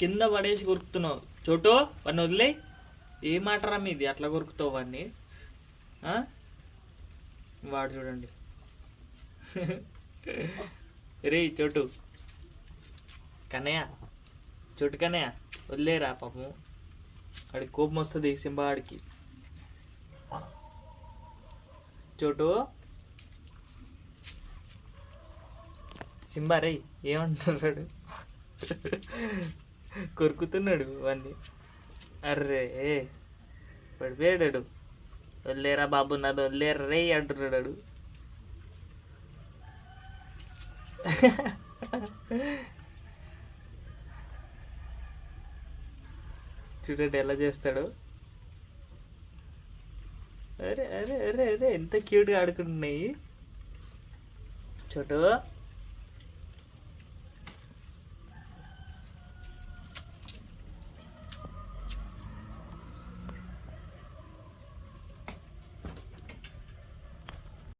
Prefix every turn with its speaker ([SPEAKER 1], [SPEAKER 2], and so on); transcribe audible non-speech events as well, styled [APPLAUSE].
[SPEAKER 1] కింద పడేసి కొరుకుతున్నావు. చోటు వాడిని వదిలే. ఏ మాటరా మీది? అట్లా కొరుకుతావు వాడిని. వాడు చూడండి. [LAUGHS] రే చోటు. కన్నయ్య. చోటు కన్నయ్య. వదిలేరా పాపం. వాడికి కోపం వస్తుంది సింబాడికి చోటు. సింబా రే ఏమంటున్నాడు? కొరుకుతున్నాడు వాడిని అర్రే పడిపోయాడు వదిలేరా బాబు నాది వదిలేరా రే అంటున్నాడు చూడండి ఎలా చేస్తాడు. అరే అరే అరే అరే ఎంత క్యూట్గా ఆడుకుంటున్నాయి. చోటు.